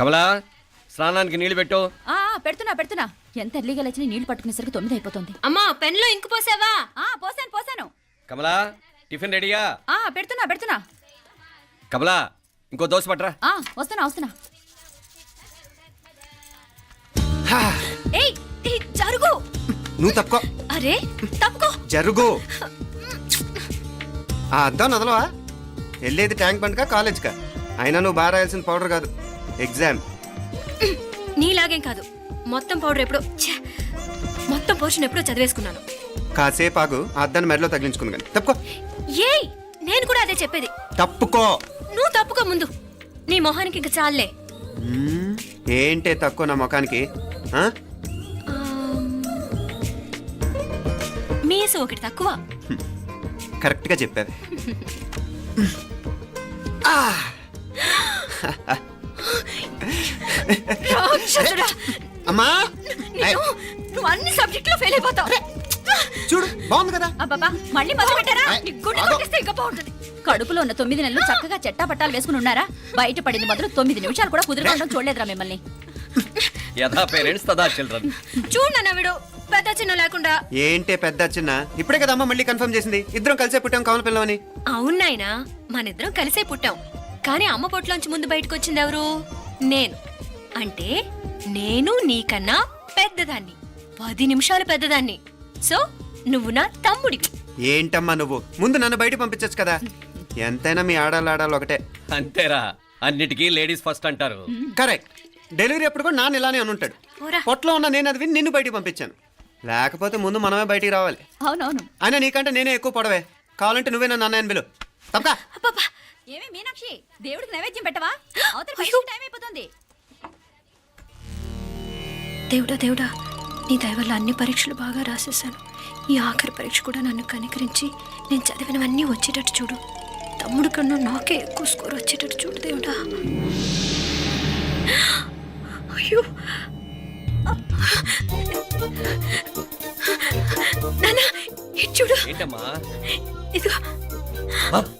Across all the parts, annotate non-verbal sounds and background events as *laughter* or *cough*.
కమలా స్నానానికి నీళ్ళు పెట్టు. ఆ ఆ, పెడుతున్నా పెడుతున్నా. ఎంత ఎర్లీగా లేచిన నీళ్ళు పట్టుకునేసరికి తొమ్మిది అయిపోతుంది. అమ్మా పెన్లో ఇంకు పోసావా? ఆ పోసాను పోసాను. కమలా టిఫిన్ రెడీయా? ఆ పెడుతున్నా పెడుతున్నా. కమలా ఇంకో దోశ పట్రా ఆ వస్తున్నా వస్తున్నా. ఏయ్ ఏయ్, జరుగు. నువ్వు తప్పుకో. అరే తప్పుకో. జరుగు. ఆ అద్దం నదలవా? వెళ్ళేది ట్యాంక్ బండ్కా కాలేజ్కా? అయినా నువ్వు బాగా రాయాల్సిన పౌడర్ కాదు. ఎగ్జామ్. నీలాగేం కాదు. మొత్తం పౌడర్ ఎప్పుడో ఛే! మొత్తం పోర్షన్ ఎప్పుడో చదివేసుకున్నాను. కాసేపు ఆగు. ఆ అద్దాన్ని మెడలో తగిలించుకుంది కానీ. తప్పుకో. ఏయ్! నేను కూడా అదే చెప్పేది. తప్పుకో. నువ్వు తప్పుకో ముందు. నీ మొహానికి ఇంక చాలే మ్మ్. ఏంటే తక్కువ నా ముఖానికి? ఆ? మీసు ఒకటి తక్కువ. కరెక్ట్గా చెప్పావి. *laughs* *laughs* రాక్షసుడా! అమ్మా! నిన్ను- నువ్వు అన్ని సబ్జెక్టులో ఫెయిల్ అయిపోతావు. చూడు బాగుంది కదా? అబ్బబ్బా మళ్ళీ మొదలు పెట్టారా? నీ గుండె. కొట్టేస్తే ఇంకా బాగుంటుంది. కడుపులో ఉన్న తొమ్మిది నెలలు చక్కగా చెట్టా పట్టాలు వేసుకుని ఉన్నారా? బయట పడింది మొదలు తొమ్మిది నిమిషాలు కూడా కుదిరకుండా చూడలేదురా మిమ్మల్ని. యథా పేరెంట్స్ తదా చిల్డ్రన్. చూడు నన్న విడు పెద్ద చిన్న లేకుండా. ఏంటే పెద్ద చిన్న? ఇప్పుడే కదా అమ్మ మళ్ళీ కన్ఫర్మ్ చేసింది. ఇద్దరం కలిసే పుట్టాం కమల పిల్లవని. అవునాయినా మనిద్దరం కలిసే పుట్టాం. కానీ అమ్మ పొట్లోంచి ముందు బయటకు వచ్చింది ఎవరు? నేను. అంటే నేను నీకన్నా పెద్దదాన్ని. పది నిమిషాలు పెద్దదాన్ని. సో నువ్వు నా తమ్ముడివి. ఏంటమ్మా నువ్వు? ముందు నన్ను బయట పంపించచ్చు కదా. ఎంతైనా మీ ఆడాలి ఆడాలి ఒకటే. అంతేరా. అన్నిటికీ లేడీస్ ఫస్ట్ అంటారు. కరెక్ట్. డెలివరీ అప్పుడు కూడా నాన్న ఇలానే అనుంటాడు పోరా. పొట్టలో ఉన్న నేను అది విని నిన్ను బయటికి పంపించాను. లేకపోతే ముందు మనమే బయటికి రావాలి. అవునవును. అయినా నీకంటే నేనే ఎక్కువ పొడవే. కావాలంటే నువ్వే నన్ను అన్నయ్యను పిలు తప్పకా. అబ్బబ్బా. ఏమి మీనాక్షి? దేవుడికి నైవేద్యం పెట్టవా? అవతల. పరీక్ష టైం అయిపోతుంది. దేవుడా దేవుడా నీ దయ వల్ల అన్ని పరీక్షలు బాగా రాసేసాను ఈ ఆఖరి పరీక్ష కూడా నన్ను కనికరించి నేను చదివినవన్నీ వచ్చేటట్టు చూడు. తమ్ముడు కన్నా నాకే ఎక్కువ స్కోర్ వచ్చేటట్టు చూడు దేవుడా. అయ్యో. చూడు. ఇదిగో.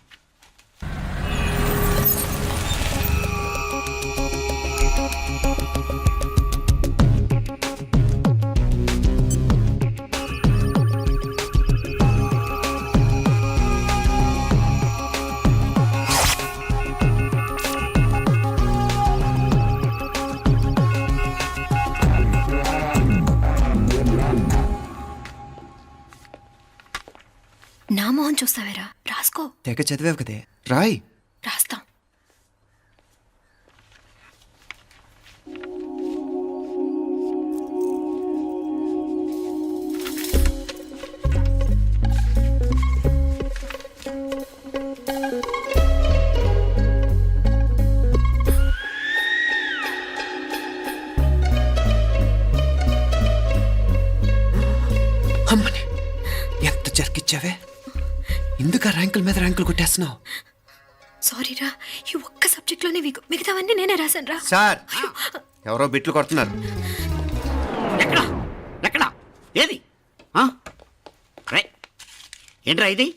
మొహం చూస్తావేరా? రాసుకో. తెగ చదివావు కదే. రాయ్. మీద ర్యాంకులు కొట్టేస్తున్నావు సారీరా ఈ ఒక్క సబ్జెక్ట్లోనే వీకు మిగతావన్నీ నేనే రాశాను రా సార్ ఎవరో బిట్లు కొడుతున్నారు. ఎక్కడా? ఎక్కడా? ఏది? ఆ? రై ఏంట్రా ఇది?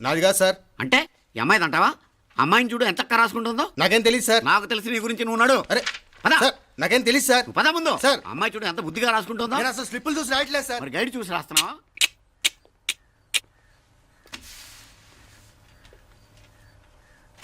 నాది కాదు సార్. అంటే ఈ అమ్మాయిది అంటావా? అమ్మాయిని చూడు ఎంత రాసుకుంటుందో. నాకేం తెలియదు సార్. నాకు తెలిసి నీ గురించి నువ్వు నాడు. అరే పద. సార్ నాకేం తెలియదు సార్. నువ్వు పద ముందు. సార్. అమ్మాయి చూడు ఎంత బుద్ధిగా రాసుకుంటుందో. నేను అసలు స్లిప్పులు చూసి రాయట్లేదు సార్. మరి గైడ్ చూసి రాస్తున్నావా?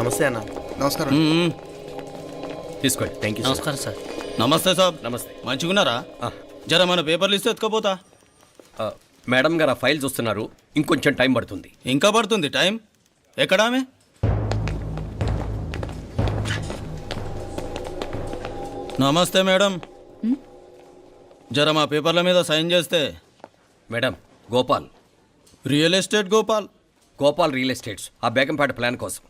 నమస్తే అన్న. నమస్కారం. తీసుకోండి. థ్యాంక్ యూ నమస్కారం సార్. నమస్తే సాబ్. నమస్తే. మంచిగున్నారా. జర మన పేపర్లు ఇస్తే ఎత్తుకోపోతా? ఆ, మేడం గారు ఆ ఫైల్ చూస్తున్నారు. ఇంకొంచెం టైం పడుతుంది. ఇంకా పడుతుంది టైం? ఎక్కడ ఆమె? నమస్తే మేడం. జర మా పేపర్ల మీద సైన్ చేస్తే. Madam Gopal. Real estate Gopal. Gopal real estates ఆ బేగంపేట ప్లాన్ కోసం.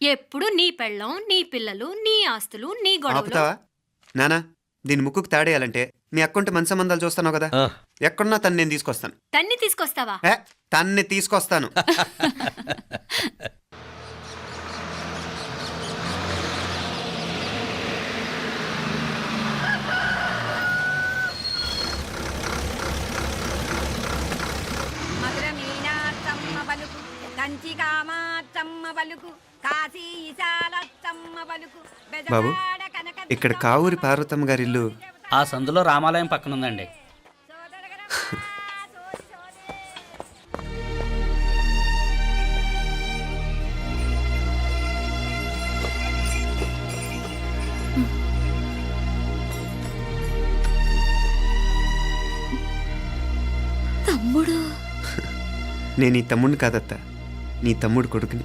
ఎప్పుడు నీ పెళ్ళం నీ పిల్లలు నీ ఆస్తులు నీ గొడవలు. ఆపుతావా? నానా దీని ముక్కుకు తాడేయాలంటే మీ అక్కంటే మంచి సంబంధాలు చూస్తాను కదా ఎక్కడున్నా తను నేను తీసుకొస్తాను. తన్ని తీసుకొస్తావా? ఏ తన్ని తీసుకొస్తాను. మధుర మీనాత్తమ్మ పలుకు కంచి కామాత్తమ్మ ఈశాలత్తమ్మ పలుకు బాబు ఇక్కడ కావూరి పార్వతమ్మ గారి ఇల్లు ఆ సందులో రామాలయం పక్కన ఉందండి తమ్ముడు. నేను నీ తమ్ముడిని కాదత్త నీ తమ్ముడు కొడుకుని.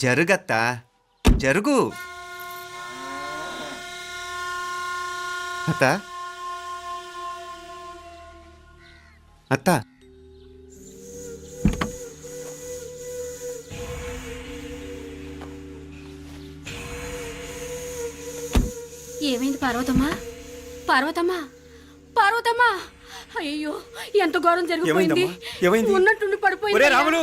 జరుగత్త? జరుగు. అత్త? అత్త? ఏమైంది పార్వతమ్మా? పార్వతమ్మా? పార్వతమ్మా! అయ్యో ఎంత ఘోరం జరిగిపోయింది? ఏమైంది? ఉన్నట్టుండి పడిపోయింది రాములు!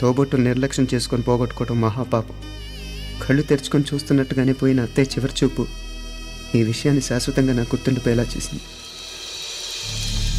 తోబొట్టులు నిర్లక్ష్యం చేసుకొని పోగొట్టుకోవడం మహాపాపం. కళ్ళు తెరుచుకొని చూస్తున్నట్టుగానే పోయిన అత్తయ్య చివరి చూపు. ఈ విషయాన్ని శాశ్వతంగా నా గుర్తుండిపోయేలా చేసింది.